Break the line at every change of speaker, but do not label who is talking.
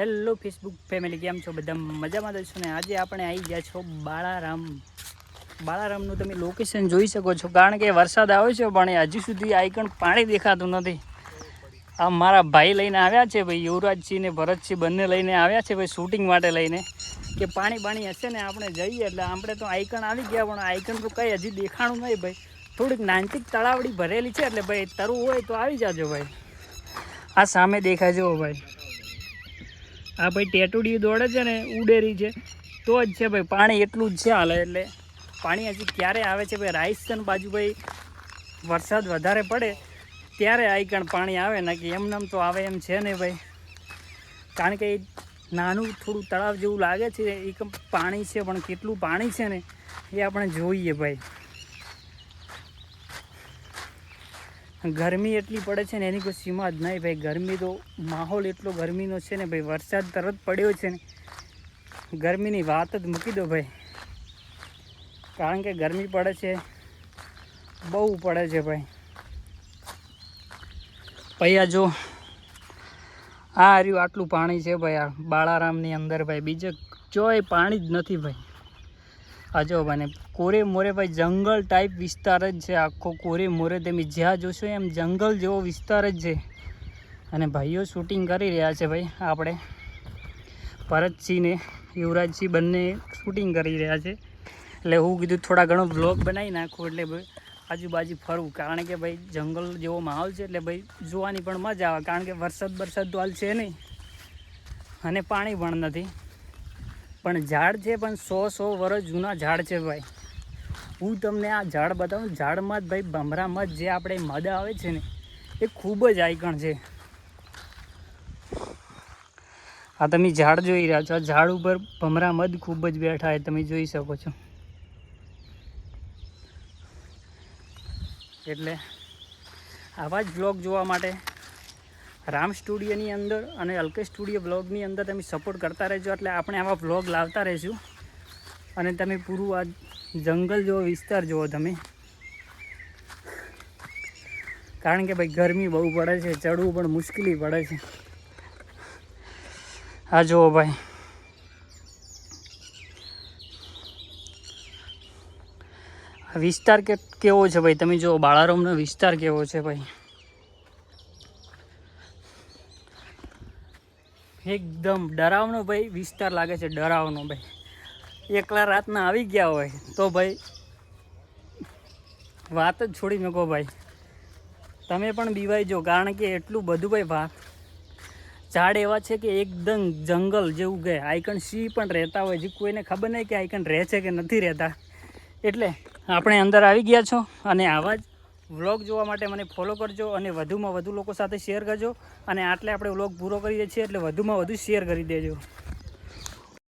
Hello Facebook family કેમ છો? બધા મજામાં જ છો ને? આજે આપણે આવી ગયા છો બાળારામ બાળારામનું તમે લોકેશન જોઈ શકો છો, કારણ કે વરસાદ આવ્યો છે પણ હજુ સુધી આઈકણ પાણી દેખાતું નથી. આ મારા ભાઈ લઈને આવ્યા છે ભાઈ, યુવરાજસિંહ ને ભરતસિંહ બંને લઈને આવ્યા છે ભાઈ શૂટિંગ માટે લઈને. કે પાણી પાણી હશે ને આપણે જઈએ એટલે આપણે તો આઈકણ આવી ગયા, પણ આઈકણ તો કંઈ હજી દેખાણું નહીં ભાઈ. થોડીક નાનચીક તળાવડી ભરેલી છે એટલે ભાઈ તરવું હોય તો આવી જાજો ભાઈ. આ સામે દેખાય જુઓ ભાઈ. આ ભાઈ ટેટુડી દોડે છે ને, ઉડેરી છે. તો જ છે ભાઈ, પાણી એટલું જ છે હાલે, એટલે પાણી હજી ક્યારે આવે છે ભાઈ રાજસ્થાન બાજુ ભાઈ, વરસાદ વધારે પડે, ત્યારે આઈકણ પાણી આવે, ને કે એમ નામ તો આવે એમ છે ને ભાઈ. કારણ કે નાનું થોડું તળાવ જેવું લાગે છે, એ પાણી છે, પણ કેટલું પાણી છે ને, એ આપણે જોઈએ ભાઈ. ગરમી એટલી પડે છે ને એની કોઈ સીમા જ નહીં ભાઈ. ગરમી તો માહોલ એટલો ગરમીનો છે ને ભાઈ, વરસાદ તરત પડ્યો છે ને. ગરમીની વાત જ મૂકી દો ભાઈ. કારણ કે ગરમી પડે છે, બહુ પડે છે ભાઈ. પૈયા જો, આ રહ્યું આટલું પાણી છે ભાઈ, આ બાળારામની અંદર ભાઈ. બીજે જોય પાણી જ નથી ભાઈ. આ જો મને કોરે મોરે ભાઈ જંગલ ટાઈપ વિસ્તાર જ છે આખો. કોરે મોરે તમે જ્યાં જોશો એમ જંગલ જેવો વિસ્તાર જ છે. અને ભાઈઓ શૂટિંગ કરી રહ્યા છે ભાઈ આપણે. ભરતસિંહ ને યુવરાજસિંહ બંને શૂટિંગ કરી રહ્યા છે. એટલે હું કીધું થોડા ઘણો બ્લોગ બનાવી નાખું એટલે ભાઈ આજુબાજુ ફરવું કારણ કે ભાઈ જંગલ જેવો માહોલ છે એટલે ભાઈ જોવાની પણ મજા આવે. કારણ કે વરસાદ વરસાદ તો હાલ છે નહીં. અને પાણી પણ નથી. પણ ઝાડ છે, પણ સો સો વર્ષ જૂના ઝાડ છે ભાઈ. હું તમને આ ઝાડ બતાવું, ઝાડમાં જ ભાઈ ભમરામાં જ જે આપણે મદ આવે છે ને, એ ખૂબ જ આઈકણ છે. આ તમે ઝાડ જોઈ રહ્યા છો, આ ઝાડ ઉપર ભમરા મધ ખૂબ જ બેઠા છે, તમે જોઈ શકો છો. એટલે આવા જ બ્લોગ જોવા માટે રામ સ્ટુડિયોની અંદર અને અલ્કે સ્ટુડિયો બ્લોગની અંદર તમે સપોર્ટ કરતા રહેજો એટલે આપણે આવા બ્લોગ લાવતા રહીશું. અને તમે પૂરું આ જંગલ જેવો વિસ્તાર જુઓ તમે. કારણ કે ભાઈ ગરમી બહુ પડે છે, ચડવું પણ મુશ્કેલી પડે છે. હા જુઓ ભાઈ. વિસ્તાર કે કેવો છે ભાઈ? તમે જુઓ, બાળારોમનો વિસ્તાર કેવો છે ભાઈ? એકદમ ડરાવનો ભાઈ, વિસ્તાર લાગે છે ડરાવનો ભાઈ. એકલા રાતના આવી ગયા હોય તો ભાઈ, વાત જ છોડી મૂકો ભાઈ. તમે પણ બીવાઈ જો, કારણ કે એટલું બધું ભાઈ વાત. ઝાડ એવા છે કે એકદમ જંગલ જેવું ગયા આઈકન સિંહ પણ રહેતા હોય, જે કોઈને ખબર નહીં કે આઈકન રહે છે કે નથી રહેતા. એટલે આપણે અંદર આવી ગયા છો અને આવા જ વ્લોગ જોવા માટે મને ફોલો કરજો અને વધુમાં વધુ લોકો સાથે શેર કરજો. અને આટલે આપણે વ્લોગ પૂરો કરીએ છીએ એટલે વધુમાં વધુ શેર કરી દેજો.